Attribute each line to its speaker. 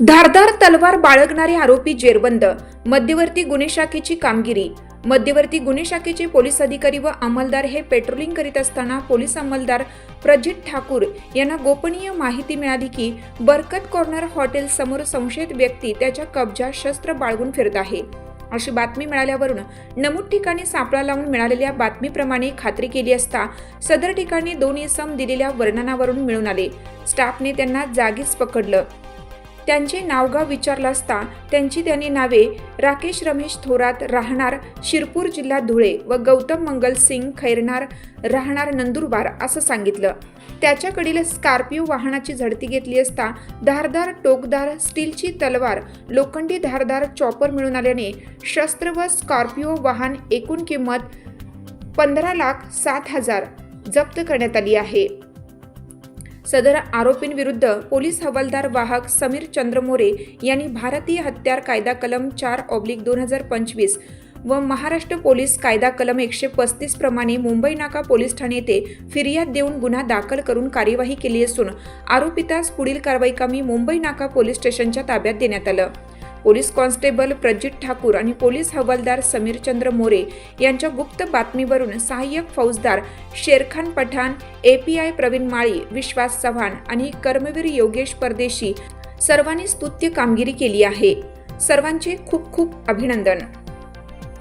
Speaker 1: धारदार तलवार बाळगणारे आरोपी जेरबंद मध्यवर्ती गुन्हे शाखेची कामगिरी मध्यवर्ती गुन्हे शाखेचे पोलीस अधिकारी व अंमलदार हे पेट्रोलिंग करीत असताना पोलीस अंमलदार प्रजित ठाकूर यांना गोपनीय माहिती मिळाली की बरकत कॉर्नर हॉटेल समोर संशयित व्यक्ती त्याच्या कब्जा शस्त्र बाळगून फिरत आहे. अशी बातमी मिळाल्यावरून नमूद ठिकाणी सापळा लावून मिळालेल्या बातमीप्रमाणे खात्री केली असता सदर ठिकाणी दोन इसम दिलेल्या वर्णनावरून मिळून आले. स्टाफने त्यांना जागीच पकडलं. त्यांचे नावगाव विचारलं असता त्यांची त्यांनी नावे राकेश रमेश थोरात राहणार शिरपूर जिल्हा धुळे व गौतम मंगल सिंग खैरणार राहणार नंदुरबार असं सांगितलं. त्याच्याकडील स्कॉर्पिओ वाहनाची झडती घेतली असता धारदार टोकदार स्टीलची तलवार लोखंडी धारदार चॉपर मिळून आल्याने शस्त्र व स्कॉर्पिओ वाहन एकूण किंमत पंधरा लाख सात हजार जप्त करण्यात आली आहे. सदर आरोपींविरुद्ध पोलीस हवालदार वाहक समीर चंद्रमोरे यांनी भारतीय हत्यार कायदा कलम चार ऑब्लिक दोन हजार पंचवीस व महाराष्ट्र पोलीस कायदा कलम एकशे पस्तीस प्रमाणे मुंबई नाका पोलीस ठाणे येथे फिर्याद देऊन गुन्हा दाखल करून कार्यवाही केली असून आरोपितास पुढील कारवाईकामी मुंबई नाका पोलीस स्टेशनच्या ताब्यात देण्यात आलं. पोलीस कॉन्स्टेबल प्रजित ठाकूर आणि पोलीस हवालदार समीरचंद्र मोरे यांच्या गुप्त बातमीवरून सहाय्यक फौजदार शेरखान पठाण एपीआय प्रवीण माळी विश्वास चव्हाण आणि कर्मवीर योगेश परदेशी सर्वांनी स्तुत्य कामगिरी केली आहे. सर्वांचे खूप खूप अभिनंदन.